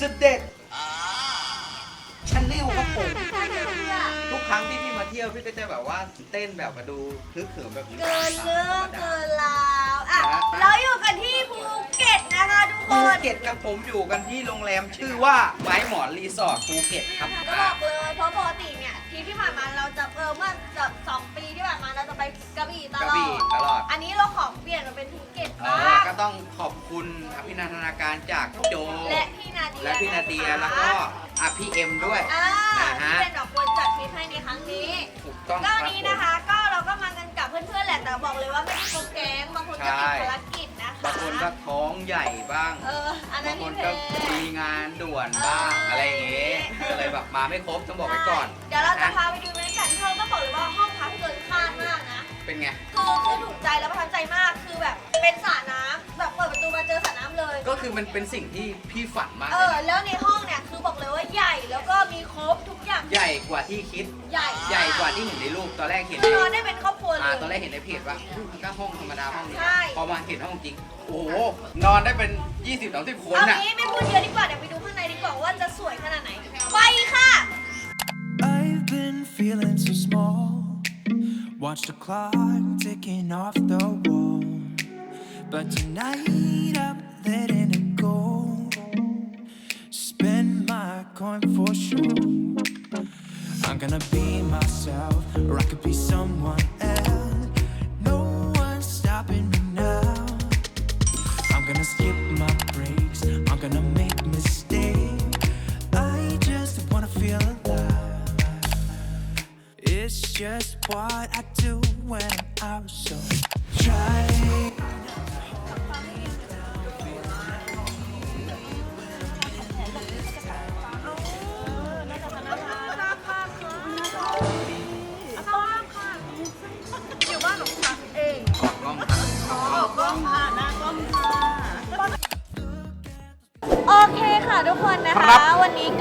สเด็ดชาแนลครับผมทุกครั้งที่พี่มาเที่ยวพี่ก็จะแบบว่าเต้นแบบมาดูคึกเขิมแบบนี้เกินเรื่องเกินราวอะนะเราอยู่กันที่ภูเก็ตนะคะทุกคภูนเก็ตกับผมอยู่กันที่โรงแรมชื่อว่าไม้หมอนรีสอร์ทภูเก็ตครับจะบอกเลยเพราะปกติเนี่ยทริปที่ผ่านมาเราจะเออเมื่อแบบสองปีที่ผ่านมาเราจะไปกระบี่ตกระลอบี่ด ตลอดอันนี้เราขอเปลี่ยนมาเป็นภูเก็ตเอบ้าองก็ต้องขอบคุณอภินันทนาการจากโจและพี่ นาเดียและพี่นาเดียะคะแล้วก็อะพี่เอ็มด้วยอ่านะฮะที่เป็นดอกคนจัดทริปให้ในครั้งนี้ ถูกต้องก็ครัวับนนี้ผมนะคะก็เราก็มากันกับเพื่อนๆแหละแต่บอกเลยว่าไม่ได้ครบแก๊งบางคนก็ติดภารกิจนะคะบางคนก็ท้องใหญ่บ้าง เอออันนั้บานงคนี่นเพก็มีงานด่วนบ้างอะไรอย่างเงี้ยก็เลยแบบมาไม่ครบต้องบอกไว้ก่อนเดี๋ยวเราจะพาไปดูบรรยากาศที่เราต้องบอกเลยว่าห้องพักเกินคาดมากนะ เป็นไง คือคือถูกใจแล้วประทับใจมากคือแบบ เป็นสระน้ำแบบเปิดประตูมาเจอสระน้ำเลย ก็คือมันเป็นสิ่งที่พี่ฝันมากเอเลยอ นะแล้วในห้องเนี่ยคือบอกเลยว่าใหญ่แล้วก็มีครบทุกอย่าง ใหญ่กว่าที่คิด ใหญ่ใหญ่กว่าที่เห็นในรูปตอนแรกเห็นคืในอนอนได้เป็นครอบครัวเลอ่าย ตอนแรกเห็นในเพจว่ามันก็ห้องธรรมดาห้องนี้ใช่ พอมาเห็นห้องจริง โอ้โหนอนได้เป็น20 30คนเอาน่ะ งี้ไม่พูดเยอะดีกว่าเดี๋ยวไปดูข้างในดีกว่าว่าจะสวยขนาดไหน ไปค่ะ I've been feeling so small. Watch the clock ticking off the wall. But tonight I'm letting it go. Spend my coin for sure. I'm gonna be myself, or I could be someone else. No one's stopping me now. I'm gonna skip my breaks. I'm gonna make mistakes. I just wanna feel alive. It's just what I do when I'm out. So try.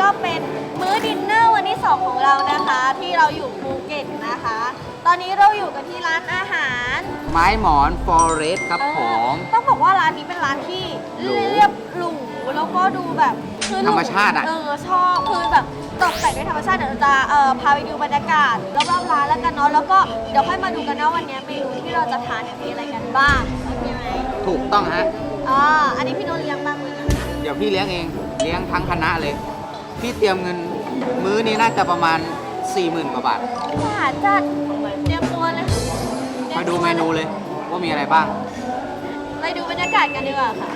ก็เป็นมื้อดินเนอร์วันที่2ของเรานะคะ ที่เราอยู่ภูเก็ตนะคะ ตอนนี้เราอยู่กันที่ร้านอาหารไม้หมอนฟอเรสครับผม เออต้องบอกว่าร้านนี้เป็นร้านที่หรูเรียบหรูแล้วก็ดูแบบคือหธรรมชาติอะ เออชอบคือแบบตกแต่งด้วยธรรมชาติเดี๋ยวเราจะเอ่อพาไปดูบรรยากาศรอบๆร้านแล้วกันเนาะแล้วก็เดี๋ยวค่อยมาดูกันนะวันนี้เมนูที่เราจะทานเนี่ยมีอะไรกันบ้างโอเคไหมถูกต้องฮะอ่าอันนี้พี่โน้ตเลี้ยงบ้างเลยนะ เดี๋ยวพี่เลี้ยงเอง เลี้ยงทั้งคณะเลย พี่เตรียมเงินมื้อนี้น่าจะประมาณ 40,000 กว่าบาทหวานจัดเตรียมตัวเลยมาดูเมนูเลยว่ามีอะไรบ้าง ไปดูบรรยากาศกันดีกว่าค่ะ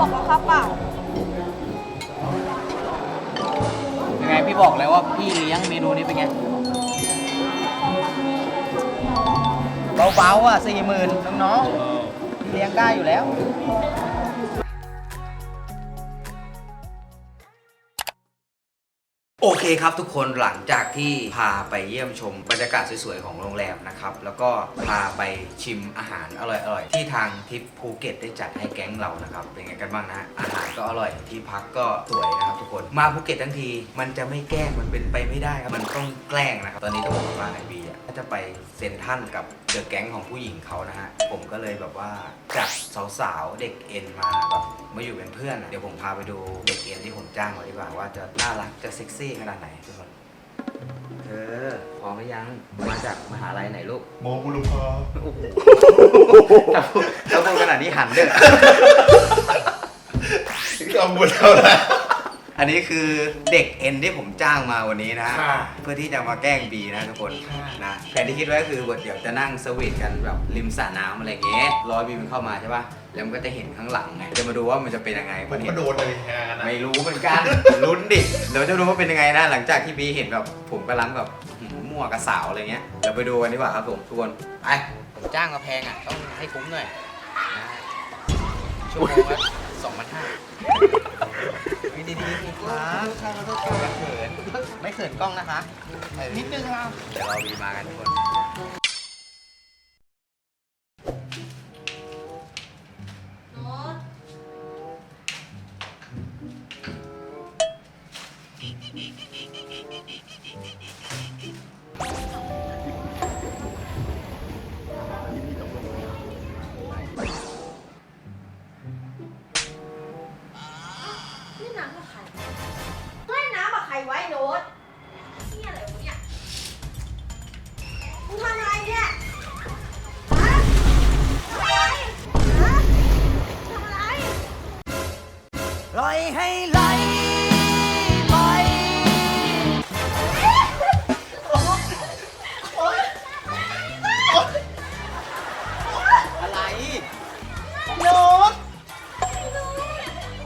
บอกว่าข้าเปล่า ยังไงพี่บอกแล้วว่าพี่เลี้ยงเมนูนี้เป็นไงเบาๆอะสี่หมื่นน้องๆพี่เลี้ยงได้อยู่แล้ว โอเคครับทุกคนหลังจากที่พาไปเยี่ยมชมบรรยากาศสวยๆของโรงแรมนะครับ แล้วก็พาไปชิมอาหารอร่อยๆ ที่ทางทริปภูเก็ตได้จัดให้แก๊งเรานะครับ เป็นไงกันบ้างนะ อาหารก็อร่อยที่พักก็สวยนะครับทุกคนมาภูเก็ตทั้งที มันจะไม่แกล้งมันเป็นไปไม่ได้ครับมันต้องแกล้งนะครับตอนนี้ต้องบอกว่าไอบีอะก็จะไปเซ็นทันกับ เดอะแก๊งของผู้หญิงเขานะฮะ ผมก็เลยแบบว่าจับสาวๆ เด็กเอ็นมาแบบมาอยู่เป็นเพื่อนอะเดี๋ยวผมพาไปดูเด็กเอ็นที่ผมจ้างมาดีกว่าว่าจะน่ารักจะเซ็กซี่ขนาดไหนทุกคนเธอพร้อมหรือยังมาจากมหาลัยไหนลูกโมบุรุพาโอ้โหถ้าพูดถ้าพูดขนาดนี้หันเด้อกำบุญแล้วนะอันนี้ คือเด็กเอ็นที่ผมจ้างมาวันนี้นะ ค่ะเพื่อที่จะมาแกล้งบีนะทุกคนค่ะ นะแผนที่คิดไว้ก็คือเดี๋ยวจะนั่งสวีทกันแบบริมสระน้ำอะไรอย่างเงี้ยรอบีมันเข้ามาใช่ป่ะแล้วมันก็จะเห็นข้างหลังไงจะมาดูว่ามันจะเป็นยังไง ผมมันเห็ก็นโดนเลยงานนะไม่รู้เหมือนกัน ลุ้นดิเดี๋ยวจะดูว่าเป็นยังไงนะ หลังจากที่บีเห็นแบบผมกำลังแบบอื้อหือมั่วกับสาวอะไรเงี้ย เราไปดูกันดีกว่าครับผมทุกคน ไปผมจ้างมาแพงอะ ต้องให้คุ้มหน่อยนะ ชั่วโมงละสองพันห้าวิดีดีสิครับข้าก็ต้องเขินไม่เขินกล้องนะคะนิดนึงครับเดี๋ยวเราวีมากันทุกคน ให้ไหลไปอะไรโน้ต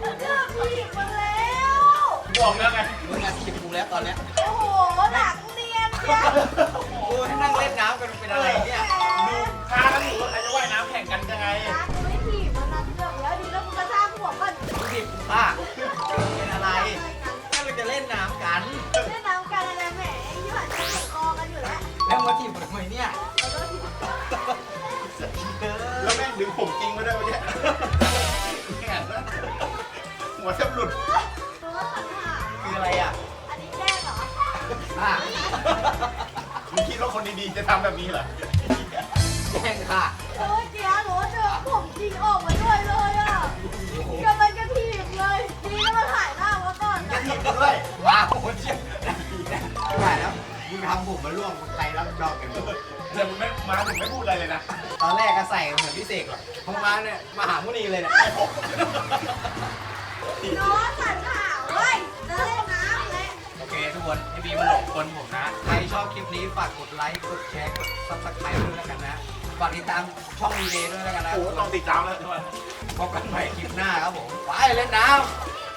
มึงเลือกผิดมาแล้ว บอกแล้วไงมึงอัดคลิปกูแล้วตอนเนี้ยโอ้โหหนักเนียนเนี่ยกูให้นั่งเล่นน้ำกันเป็นอะไรเนี่ยดูพากันอยู่ว่าใครจะว่ายน้ำแข่งกันยังไง อะ มึงคิดว่าคนดีๆจะทำแบบนี้เหรอแย่งค่ะ โอ้ยเจียหนูเจอผมจริงออกมาด้วยเลยอะกำลังจะถีบเลยดีแล้วมาถ่ายหน้ามาก่อนจะทีมด้วยว้าวเชี่ยไม่ไหวแล้วมึงทำผมมาล่วงมึงใครรับผิดชอบกันบ้างแต่มึงไม่มาถึงไม่พูดอะไรเลยนะตอนแรกก็ใส่เหมือนพี่เสกหรอกพอมาเนี่ยมาหามุนีเลยเนี่ยน้องสัญหาเว้ยจะเล่นน้ำเลย โอเคทุกคนไอบีมันหลงคนผมนะ ใครชอบคลิปนี้ฝากกดไลค์ กดแชร์ กดซับสไครต์ด้วยแล้วกันนะ ฝากติดตามช่องวีเดย์ด้วยแล้วกันนะโอ้โหต้องติดตามแล้วทุกคนพบกันใหม่คลิปหน้าครับผม ไปเล่นน้ำ